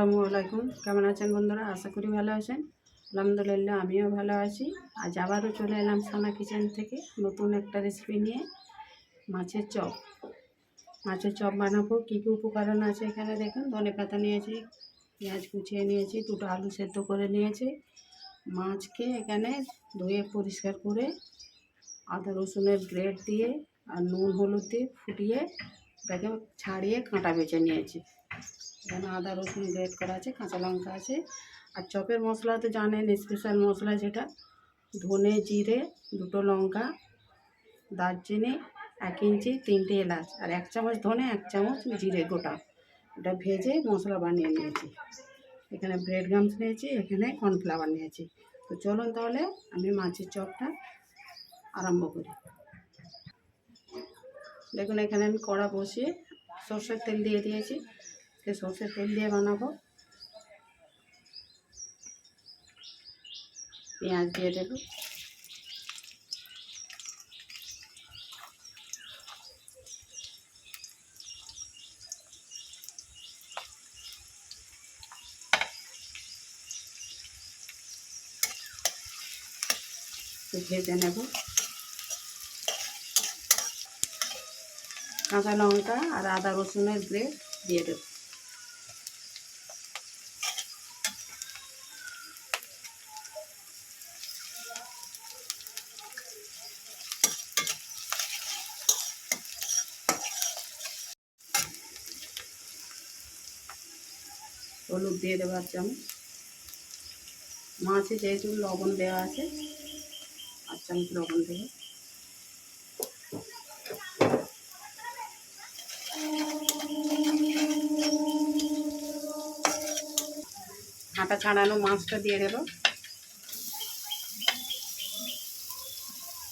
কেমন আছেন বন্ধুরা? আশা করি ভালো আছেন। আলহামদুলিল্লাহ, আমিও ভালো আছি। আজ আবারও চলে এলাম সানা কিচেন থেকে নতুন একটা রেসিপি নিয়ে মাছের চপ। মাছের চপ বানাবো। কী কী উপকরণ আছে এখানে দেখুন। ধনে পাতা নিয়েছি, পেঁয়াজ কুচিয়ে নিয়েছি, দুটো আলু সেদ্ধ করে নিয়েছি। মাছকে এখানে ধুয়ে পরিষ্কার করে আদা রসুনের গ্রেড দিয়ে আর নুন হলুদ দিয়ে ফুটিয়ে ওটাকে ছাড়িয়ে কাঁটা বেছে নিয়েছি। এখানে আদা, রসুন গ্রেড করা আছে, কাঁচা লঙ্কা আছে। আর চপের মশলা তো জানেন স্পেশাল মশলা যেটা। ধনে, জিরে, দুটো লঙ্কা, দারচিনি, এক ইঞ্চি, তিনটে এলাচ। আর এক চামচ ধনে, এক চামচ জিরে গোটা। এটা ভেজে মশলা বানিয়ে নিয়েছি। এখানে ব্রেড গামস নিয়েছি, এখানে কর্নফ্লাওয়ার নিয়েছি। তো চলুন তাহলে আমি মাছের চপটা আরম্ভ করি। দেখুন, এখানে আমি কড়া বসিয়ে সর্ষের তেল দিয়ে দিয়েছি। সে সর্ষের তেল দিয়ে বানাবো। পেঁয়াজ দিয়ে দেবো। ভেজে নেব। কাঁচা লঙ্কা আর আদা রসুনের গ্রেড দিয়ে দেবো। হলুদ দিয়ে দেবো এক চামচ। মাছে যেহেতু লবণ দেওয়া আছে, আর চামচ লবণ দেবো। কাঁটা ছাড়ানো মাছটা দিয়ে দেবো।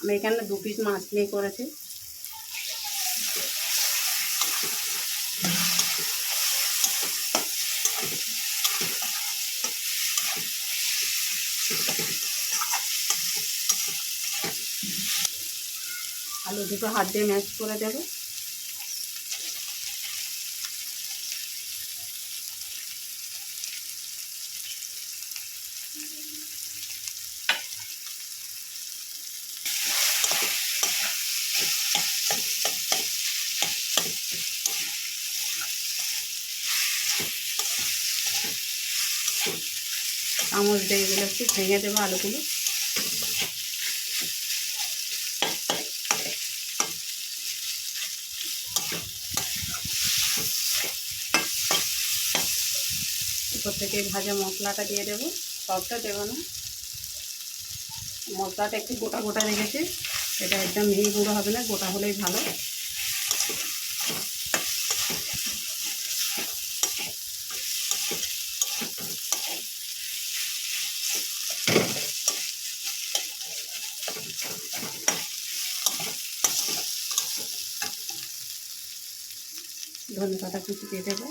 আমি এখানে দু পিস মাছ নিয়ে করেছি। দুটো হাত দিয়ে ম্যাশ করে দেবো। চামচ দিয়ে এগুলো একটু ভেঙে দেবো আলুগুলো। থেকে ভাজা মশলাটা দিয়ে দেবো। সবটা দেবো না। মশলাটা একটু গোটা গোটা রেখেছি। এটা একদম মিহি গুঁড়ো হবে না, গোটা হলেই ভালো। ধনে পাতা কুচি দিয়ে দেবো।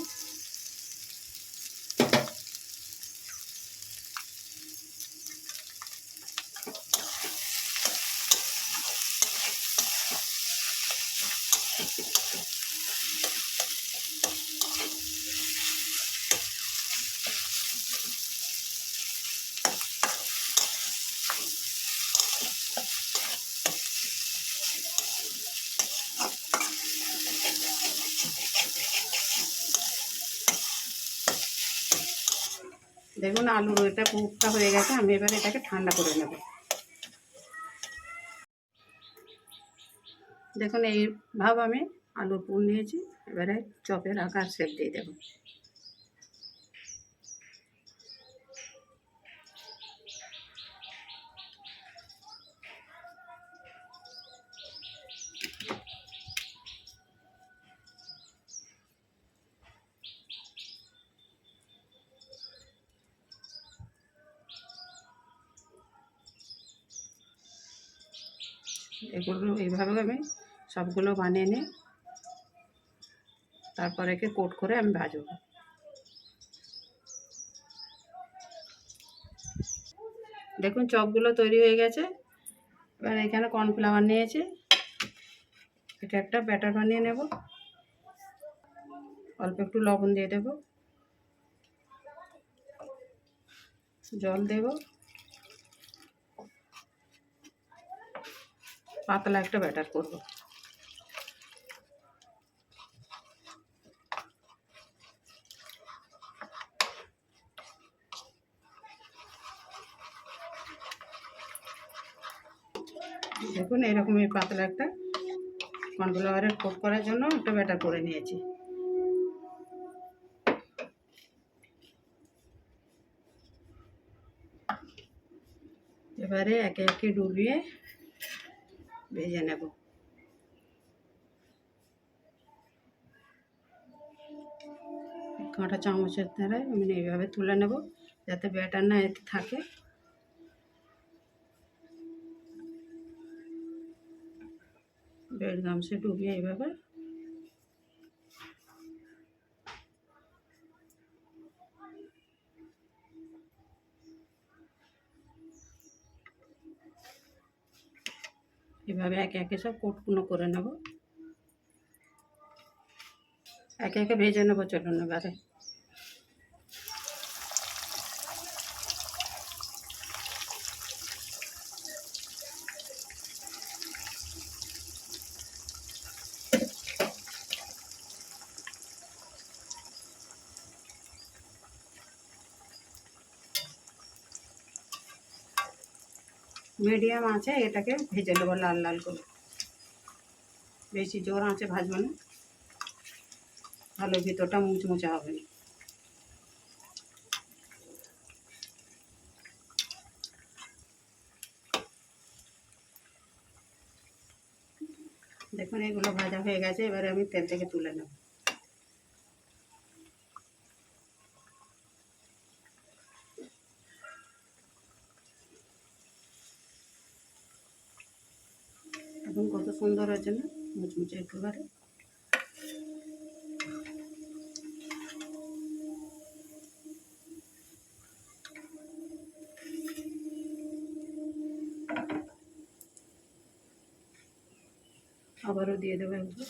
দেখুন, আলুর এটা কুকটা হয়ে গেছে, আমি এবার এটাকে ঠান্ডা করে নেব। দেখুন, এইভাবে আমি আলুর পুর নিয়েছি, এবারে চপের আকার সেপ দিয়ে দেবো। এগুলো এইভাবে আমি সবগুলো বানিয়ে নিই। তারপরে একে কোট করে আমি ভাজবো। দেখুন চপগুলো তৈরি হয়ে গেছে। এবার এখানে কর্নফ্লাওয়ার নিয়েছি। এটা একটা ব্যাটার বানিয়ে নেব। অল্প একটু লবণ দিয়ে দেব। জল দেব। পাতলা একটা ব্যাটার করব। দেখুন, এরকম এই পাতলা একটা কর্নফ্লাওয়ারের কোট করার জন্য একটা ব্যাটার করে নিয়েছি। এবারে একে একে ডুবিয়ে ভেজে নেব। কাঁটা চামচের দ্বারাই আমি এইভাবে তুলে নেব যাতে ব্যাটার না এতে থাকে। ব্রেড গামসে ডুবিয়ে এইভাবে। এভাবে একে একে সব কোটকুনো করে নেব। একে একে ভেজে নেব চলুন এবারে। মিডিয়াম আছে, এটাকে ভেজে নেব লাল লাল করে। বেশি জোর আছে ভাজবো না। ভালো ভিতরটা মুচমুচে হবে। না দেখুন, এগুলো ভাজা হয়ে গেছে, এবারে আমি তেল থেকে তুলে নেব। কত সুন্দর হয়েছে না? মুচমুচে একেবারে আবারও দিয়ে দেবো একটু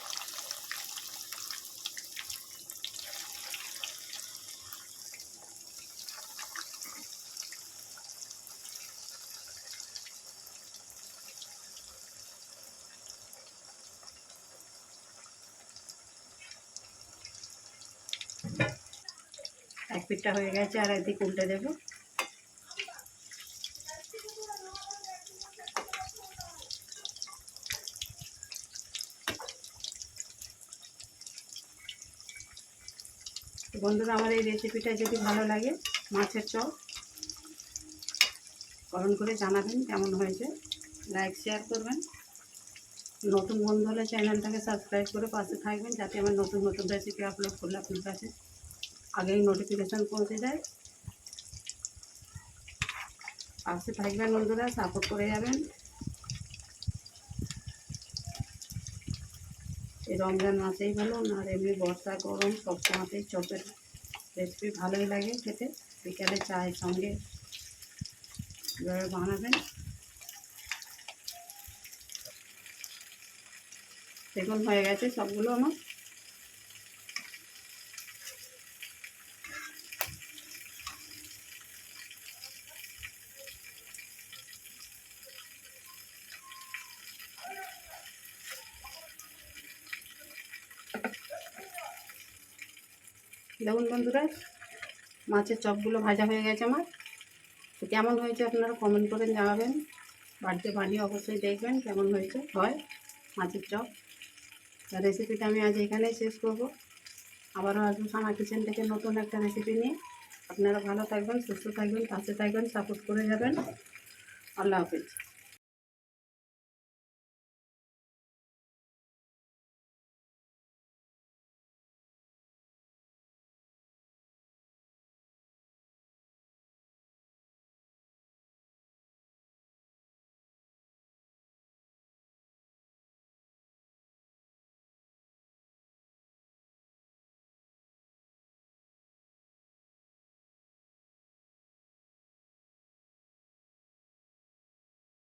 পিঠটা হয়ে গেছে, আর একদিকে উল্টে দেবো। বন্ধুরা, আমার এই রেসিপিটা যদি ভালো লাগে, মাছের চপ, কমেন্ট করে জানাবেন কেমন হয়েছে। লাইক শেয়ার করবেন। নতুন বন্ধু হলে চ্যানেলটাকে সাবস্ক্রাইব করে পাশে থাকবেন, যাতে আমার নতুন নতুন রেসিপি আপলোড করলে আপনার কাছে আগেই নোটিফিকেশান পৌঁছে যায়। পাশে থাকবেন বন্ধুরা সাপোর্ট করে যাবেন। এই রমজান মাসেই বলুন আর এমনি বর্ষা, গরম সব সময়তেই চপের রেসিপি ভালোই লাগে খেতে। বিকালে চায়ের সঙ্গে বানাবেন। দেখুন, হয়ে গেছে সবগুলো আমার। দেখুন বন্ধুরা, মাছের চপগুলো ভাজা হয়ে গেছে আমার। তো কেমন হয়েছে আপনারা কমেন্ট করে জানাবেন। বাড়িতে বানিয়ে অবশ্যই দেখবেন কেমন হয়েছে, হয় মাছের চপ। রেসিপিটা আমি আজ এখানেই শেষ করব। আবারও আসব সানা কিচেন থেকে নতুন একটা রেসিপি নিয়ে। আপনারা ভালো থাকবেন, সুস্থ থাকবেন, পাশে থাকবেন সাপোর্ট করে যাবেন। আল্লাহ হাফিজ।